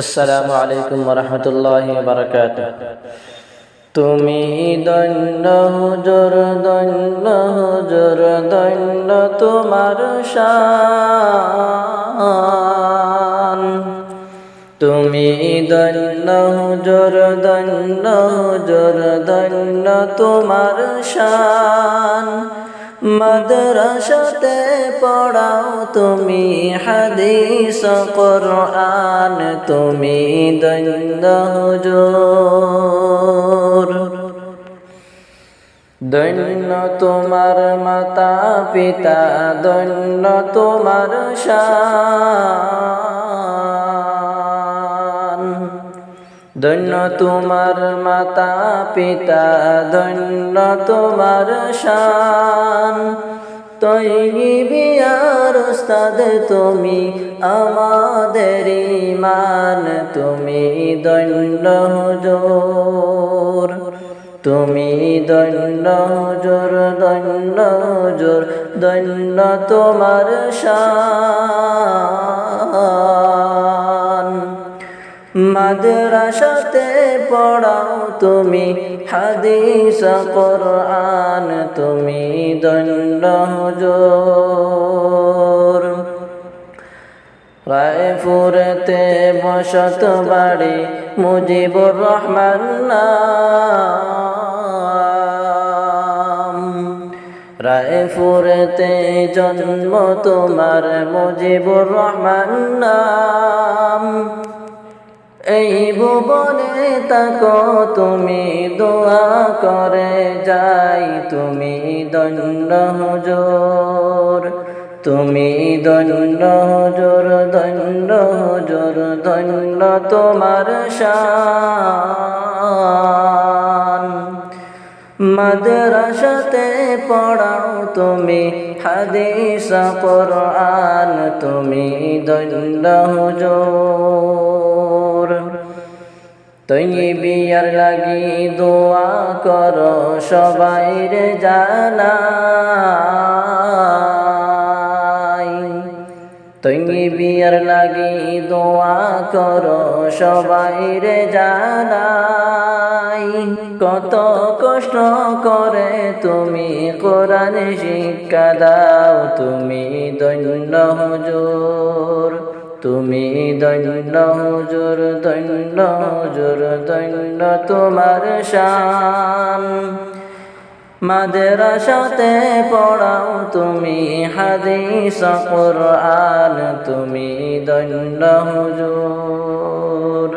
আসসালামু আলাইকুম রহমতুল্লাহ বারকাত তুমি দৈন্য হুজুর দৈন্য হুজুর দৈন্য তোমার শান। তুমি দৈন্য হুজুর দৈন্য হুজুর দৈন্য তোমার শান। মাদ্রাসাতে পড়াও তুমি, হাদিস, কোরআন তুমি দৈন্য হুজুর। দৈন্য তোমার মাতা পিতা, দৈন্য তোমার শান দৈন্য তোমার মাতা পিতা, ধন্য তোমার শান। তৈরি বিয়ার উস্তাদ তুমি আমাদের ইমান তুমি দৈন্য হুজুর। তুমি দৈন্য হুজুর দৈন্য হুজুর দৈন্য তোমার শান। মাদ্রাসাতে পড়াও তুমি, হাদিস, কোরআন তুমি দৈন্য হুজুর। রায়পুরেতে বসত বাড়ি মুজিবুর রহমান রায়পুরেতে জন্ম তোমার মুজিবুর রহমান নাম। এই ভুবনে তাকো তুমি দোয়া করে যাই, তুমি দণ্ড হুজুর, তুমি দণ্ড হুজুর দণ্ড হুজুর, দণ্ড তোমার শান। মাদ্রাসাতে পড়াও তুমি, হাদিস কোরআন, তুমি দণ্ড হুজুর। তুই বিয়ার লাগি দোয়া কর, সবাই রে জানা তুই বিয়ার লাগি দোয়া কর, সবাই রে জানাই। কত কষ্ট করে তুমি কোরআন শিক্ষা দাও, তুমি দৈন্য হুজুর। তুমি দৈন্য, হুজুর দৈন্য হুজুর দৈন্য তোমার শান। মাদ্রাসাতে পড়াও তুমি হাদিস, কোরআন, তুমি দৈন্য, হুজুর।